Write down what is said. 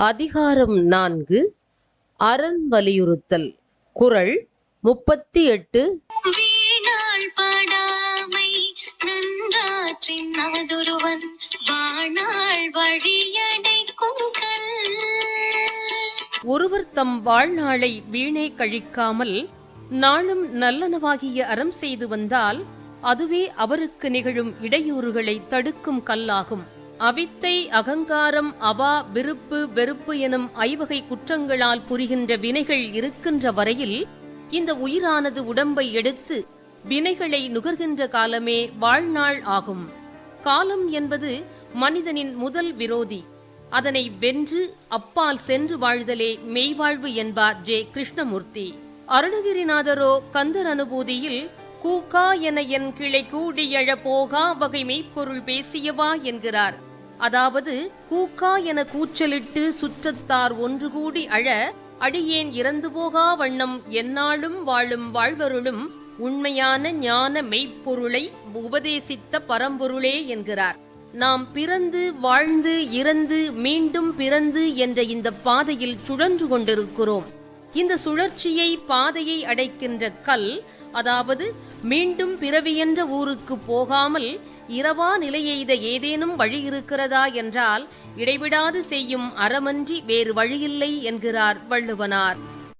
அதிகாரம் நான்கு. அரண் வலியுறுத்தல். குறள் முப்பத்தி எட்டு. ஒருவர் தம் வாழ்நாளை வீணே கழிக்காமல் நாளும் நல்லனவாகிய அறம் செய்து வந்தால் அதுவே அவருக்கு நிகழும் இடையூறுகளை தடுக்கும் கல்லாகும். அவித்தை அகங்காரம் அவா விருப்பு வெறுப்பு எனும் ஐவகை குற்றங்களால் புரிகின்ற வினைகள் இருக்கின்ற வரையில் இந்த உயிரானது உடம்பை எடுத்து வினைகளை நுகர்கின்ற காலமே வாழ்நாள் ஆகும். காலம் என்பது மனிதனின் முதல் விரோதி. அதனை வென்று அப்பால் சென்று வாழ்தலே மெய்வாழ்வு என்பார் ஜே கிருஷ்ணமூர்த்தி. அருணகிரிநாதரோ கந்தர் அனுபூதியில் கூகா என என் கிளை கூடியழ போகா வகை மெய்ப்பொருள் பேசியவா என்கிறார். அதாவது கூக்கா என கூச்சலிட்டு சுற்றத்தார் ஒன்று கூடி அழ அடியேன் இறந்து போகா வண்ணம் எந்நாளும் வாழும் வாழ்வருளும் உண்மையான ஞான மெய்ப்பொருளை உபதேசித்த பரம்பொருளே என்கிறார். நாம் பிறந்து வாழ்ந்து இறந்து மீண்டும் பிறந்து என்ற இந்த பாதையில் சுழன்று கொண்டிருக்கிறோம். இந்த சுழற்சியை பாதையை அடைக்கின்ற கல் அதாவது மீண்டும் பிறவி என்ற ஊருக்கு போகாமல் இரவா நிலையெய்த ஏதேனும் வழி இருக்கிறதா என்றால் இடைவிடாது செய்யும் அறமன்றி வேறு வழியில்லை என்கிறார் வள்ளுவனார்.